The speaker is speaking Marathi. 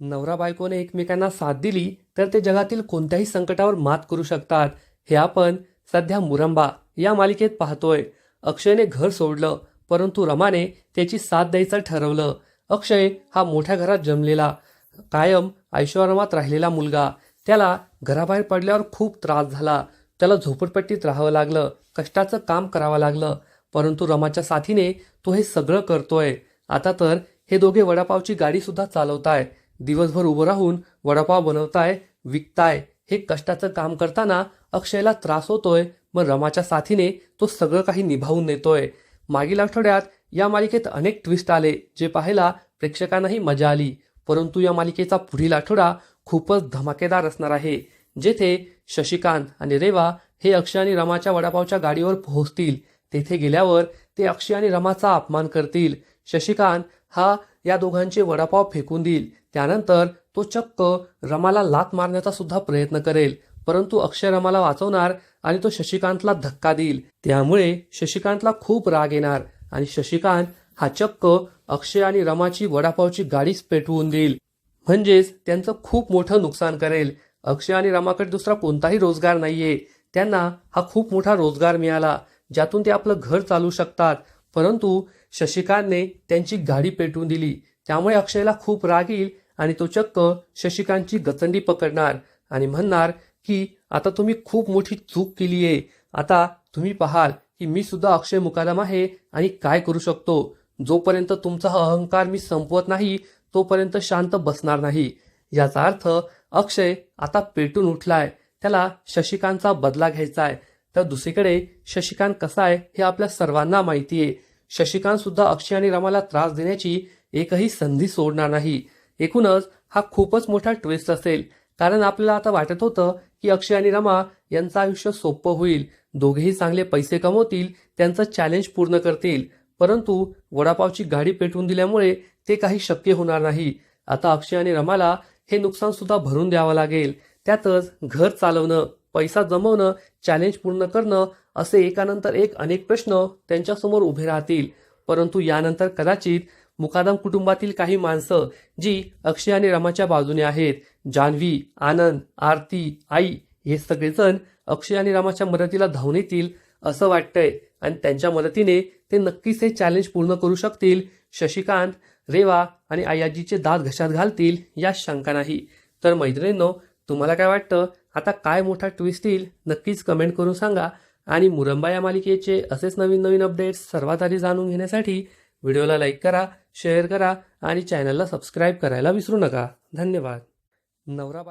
नवरा बायकोने एकमेकांना साथ दिली तर ते जगातील कोणत्याही संकटावर मात करू शकतात. हे आपण सध्या मुरंबा या मालिकेत पाहतोय. अक्षयने घर सोडलं परंतु रमाने त्याची साथ द्यायचं ठरवलं. अक्षय हा मोठ्या घरात जन्मलेला कायम ऐश्वर्यात राहिलेला मुलगा. त्याला घराबाहेर पडल्यावर खूप त्रास झाला. त्याला झोपडपट्टीत राहावं लागलं. कष्टाचं काम करावं लागलं. परंतु रमाच्या साथीने तो हे सगळं करतोय. आता तर हे दोघे वडापावची गाडी सुद्धा चालवताय दिवसभर उभं राहून वडापाव बनवताय विकताय हे कष्टाचं काम करताना अक्षयला त्रास होतोय मग रमाच्या साथीने तो सगळं काही निभावून नेतोय. मागील आठवड्यात या मालिकेत अनेक ट्विस्ट आले जे पाहायला प्रेक्षकांनाही मजा आली. परंतु या मालिकेचा पुढील आठवडा खूपच धमाकेदार असणार आहे जेथे शशिकांत आणि रेवा हे अक्षय आणि रमाच्या वडापावच्या गाडीवर पोहोचतील. तेथे गेल्यावर ते अक्षय आणि रमाचा अपमान करतील. शशिकांत हा या दोघांचे वडापाव फेकून देईल. त्यानंतर तो चक्क रमाला लात मारण्याचा सुद्धा प्रयत्न करेल. परंतु अक्षय रमाला वाचवणार आणि तो शशिकांतला धक्का देईल. त्यामुळे शशिकांतला खूप राग येणार आणि शशिकांत हा चक्क अक्षय आणि रमाची वडापावची गाडीच पेटवून देईल. म्हणजेच त्यांचं खूप मोठं नुकसान करेल. अक्षय आणि रमाकडे दुसरा कोणताही रोजगार नाहीये. त्यांना हा खूप मोठा रोजगार मिळाला ज्यातून ते आपलं घर चालू शकतात. परंतु शशिकांतने त्यांची गाडी पेटवून दिली. त्यामुळे अक्षयला खूप राग येईल आणि तो चक्क शशिकांतची गचंडी पकडणार आणि म्हणणार की आता तुम्ही खूप मोठी चूक केली आहे आता तुम्ही पाहाल की मी सुद्धा अक्षय मुकादम आहे आणि काय करू शकतो. जोपर्यंत तुमचा अहंकार मी संपवत नाही तोपर्यंत शांत बसणार नाही. याचा अर्थ अक्षय आता पेटून उठलाय. त्याला शशिकांतचा बदला घ्यायचा आहे तर दुसरीकडे शशिकांत कसा आहे हे आपल्या सर्वांना माहिती आहे शशिकांत सुद्धा अक्षय आणि रमाला त्रास देण्याची एकही संधी सोडणार नाही. एकूणच हा खूपच मोठा ट्विस्ट असेल. कारण आपल्याला आता वाटत होतं की अक्षय आणि रमा यांचं आयुष्य सोपं होईल. दोघेही चांगले पैसे कमवतील त्यांचं चॅलेंज पूर्ण करतील. परंतु वडापावची गाडी पेटवून दिल्यामुळे ते काही शक्य होणार नाही. आता अक्षय आणि रमाला हे नुकसान सुद्धा भरून द्यावं लागेल. त्यातच घर चालवणं. पैसा जमवणं चॅलेंज पूर्ण करणं असे एकानंतर एक अनेक प्रश्न त्यांच्यासमोर उभे राहतील. परंतु यानंतर कदाचित मुकादम कुटुंबातील काही माणसं जी अक्षय आणि रमाच्या बाजूने आहेत जान्हवी आनंद आरती आई हे सगळेजण अक्षय आणि रामाच्या मदतीला धावून येतील असं वाटतंय. आणि त्यांच्या मदतीने ते नक्कीच हे चॅलेंज पूर्ण करू शकतील. शशिकांत रेवा आणि आयाजीचे दात घशात घालतील या शंका नाही. तर मैत्रिणींनो तुम्हाला काय वाटतं? आता काय मोठा ट्विस्ट येईल नक्कीच कमेंट करून सांगा. आणि मुरंबा या मालिकेचे असेच नवीन नवीन अपडेट्स सर्वात आधी जाणून घेण्यासाठी व्हिडिओला लाईक करा शेअर करा आणि चॅनलला सबस्क्राईब करायला विसरू नका. धन्यवाद. नवरा बाय